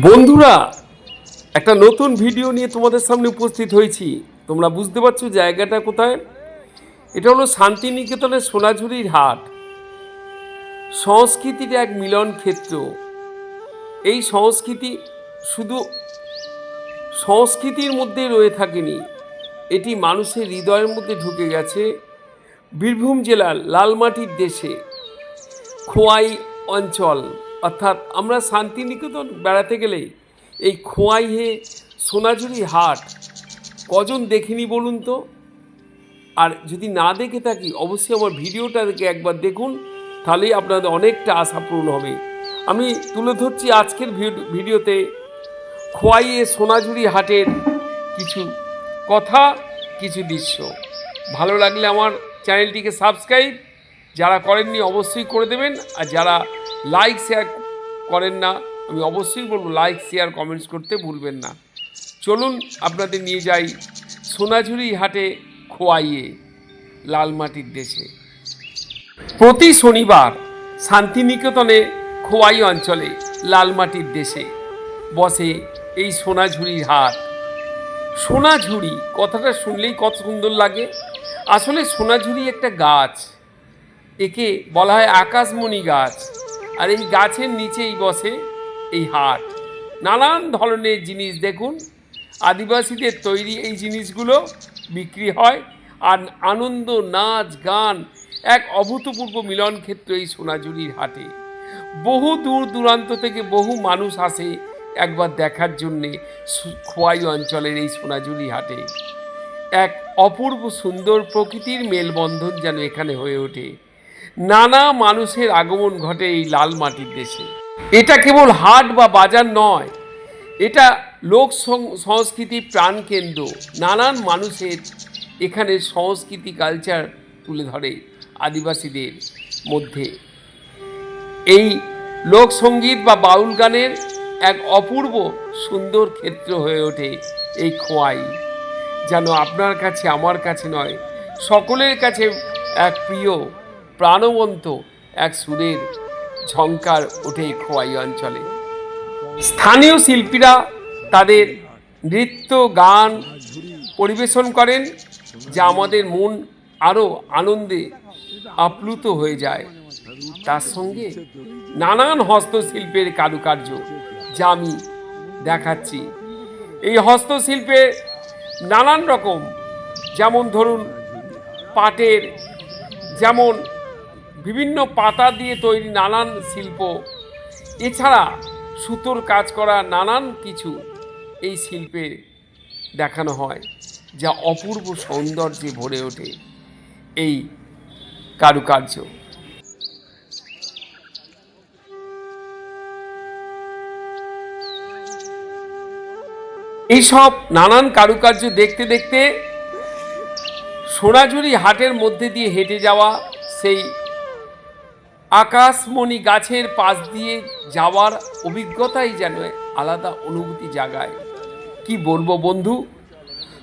বন্ধুরা, একটা নতুন ভিডিও নিয়ে তোমাদের সামনে উপস্থিত হয়েছি। তোমরা বুঝতে পারছ জায়গাটা কোথায়? এটা হলো শান্তিনিকেতনের সোনাঝুরির হাট। সংস্কৃতির এক মিলন ক্ষেত্র। এই সংস্কৃতি শুধু সংস্কৃতির মধ্যে রয়ে থাকেনি, এটি মানুষের হৃদয়ের মধ্যে ঢুকে গেছে। বীরভূম জেলার লালমাটির দেশে খোয়াই অঞ্চল। অর্থাৎ আমরা শান্তিনিকেতন বেড়াতে গেলে এই খোয়াইয়ে সোনাঝুরি হাট কজন দেখিনি বলুন তো? আর যদি না দেখে থাকি, অবশ্যই আমার ভিডিওটা দেখে একবার দেখুন, তাহলেই আপনাদের অনেকটা আশা পূরণ হবে। আমি তুলে ধরছি আজকের ভিড- ভিডিওতে খোয়াইয়ে সোনাঝুরি হাটের কিছু কথা, কিছু দৃশ্য। ভালো লাগলে আমার চ্যানেলটিকে সাবস্ক্রাইব, যারা করেননি অবশ্যই করে দেবেন, আর যারা লাইক শেয়ার করেন না। আমি অবশ্যই বলব লাইক শেয়ার কমেন্টস করতে ভুলবেন না। চলুন, আপনাদের নিয়ে যাই সোনাঝুরি হাটে খোয়াইয়ে লালমাটির দেশে। প্রতি শনিবার শান্তিনিকেতনে খোয়াই অঞ্চলে লালমাটির দেশে বসে এই সোনাঝুরির হাট। সোনাঝুরি, কথাটা শুনলেই কত সুন্দর লাগে। আসলে সোনাঝুরি একটা গাছ, একে বলা হয় আকাশমণি গাছ। আর এই গাছের নিচেই বসে এই হাট। নানান ধরনের জিনিস দেখুন। আদিবাসীদের তৈরি এই জিনিসগুলো বিক্রি হয় আর আনন্দ, নাচ, গান, এক অভূতপূর্ব মিলন ক্ষেত্র এই সোনাঝুরির হাটে। বহু দূর দূরান্ত থেকে বহু মানুষ আসে একবার দেখার জন্যে খোয়াই অঞ্চলের এই সোনাঝুরি হাটে। এক অপূর্ব সুন্দর প্রকৃতির মেলবন্ধন যেন এখানে হয়ে ওঠে। নানা মানুষের আগমন ঘটে এই লাল মাটির দেশে। এটা কেবল হাট বা বাজার নয়, এটা লোক সংস্কৃতি প্রাণকেন্দ্র। নানান মানুষের এখানে সংস্কৃতি কালচার তুলে ধরে আদিবাসীদের মধ্যে। এই লোকসঙ্গীত বা বাউল গানের এক অপূর্ব সুন্দর ক্ষেত্র হয়ে ওঠে এই খোয়াই। যেন আপনার কাছে, আমার কাছে নয়, সকলের কাছে এক প্রিয় প্রাণবন্ত এক সুরের ঝঙ্কার ওঠে খোয়াই অঞ্চলে। স্থানীয় শিল্পীরা তাদের নৃত্য, গান পরিবেশন করেন, যা আমাদের মন আরও আনন্দে আপ্লুত হয়ে যায়। তার সঙ্গে নানান হস্তশিল্পের কারুকার্য যা আমি দেখাচ্ছি। এই হস্তশিল্পে নানান রকম, যেমন ধরুন পাটের, যেমন বিভিন্ন পাতা দিয়ে তৈরি নানান শিল্প। এছাড়া সুতোর কাজ করা নানান কিছু এই শিল্পে দেখানো হয়, যা অপূর্ব সৌন্দর্যে ভরে ওঠে এই কারুকার্য। এইসব নানান কারুকার্য দেখতে দেখতে সোনাঝুরি হাটের মধ্যে দিয়ে হেঁটে যাওয়া সেই আকাশমণি গাছের পাশ দিয়ে যাওয়ার অভিজ্ঞতাই যেন আলাদা অনুভূতি জাগায়। কি বলব বন্ধু?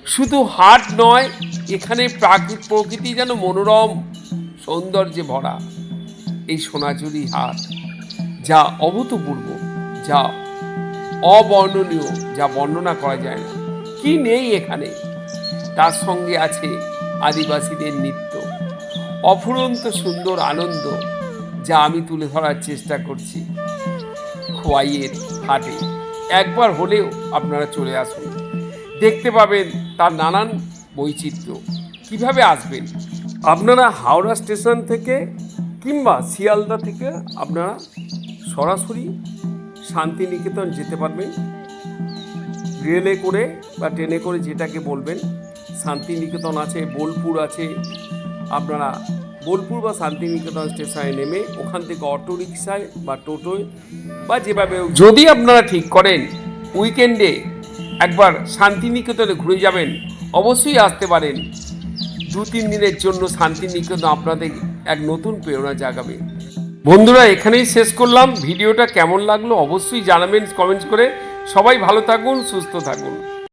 শুধু হাট নয়, এখানে প্রাকৃতিক প্রকৃতি যেন মনোরম, সৌন্দর্যে ভরা। এই সোনাঝুরি হাট, যা অভূতপূর্ব, যা অবর্ণনীয়, যা বর্ণনা করা যায় না। কি নেই এখানে? তার সঙ্গে আছে আদিবাসীদের নৃত্য। অফুরন্ত সুন্দর আনন্দ যা আমি তুলে ধরার চেষ্টা করছি খোয়াইয়ের হাটে। একবার হলেও আপনারা চলে আসুন। দেখতে পাবেন তার নানান বৈচিত্র্য। কীভাবে আসবেন? আপনারা হাওড়া স্টেশন থেকে কিংবা শিয়ালদা থেকে আপনারা সরাসরি শান্তিনিকেতন যেতে পারবেন। রেলে করে বা ট্রেনে করে যেটাকে বলবেন, শান্তিনিকেতন আছে, বোলপুর আছে, আপনারা বোলপুর বা শান্তিনিকেতন স্টেশনে নেমে ওখান থেকে অটো রিক্সায় বা টোটোয় বা যেভাবে যদি আপনারা ঠিক করেন উইকেন্ডে একবার শান্তিনিকেতনে ঘুরে যাবেন, অবশ্যই আসতে পারেন। দু, তিন দিনের জন্য শান্তিনিকেতন আপনাদের এক নতুন প্রেরণা জাগাবে। বন্ধুরা, এখানেই শেষ করলাম। ভিডিওটা কেমন লাগল অবশ্যই জানাবেন কমেন্টস করে। সবাই ভালো থাকুন, সুস্থ থাকুন।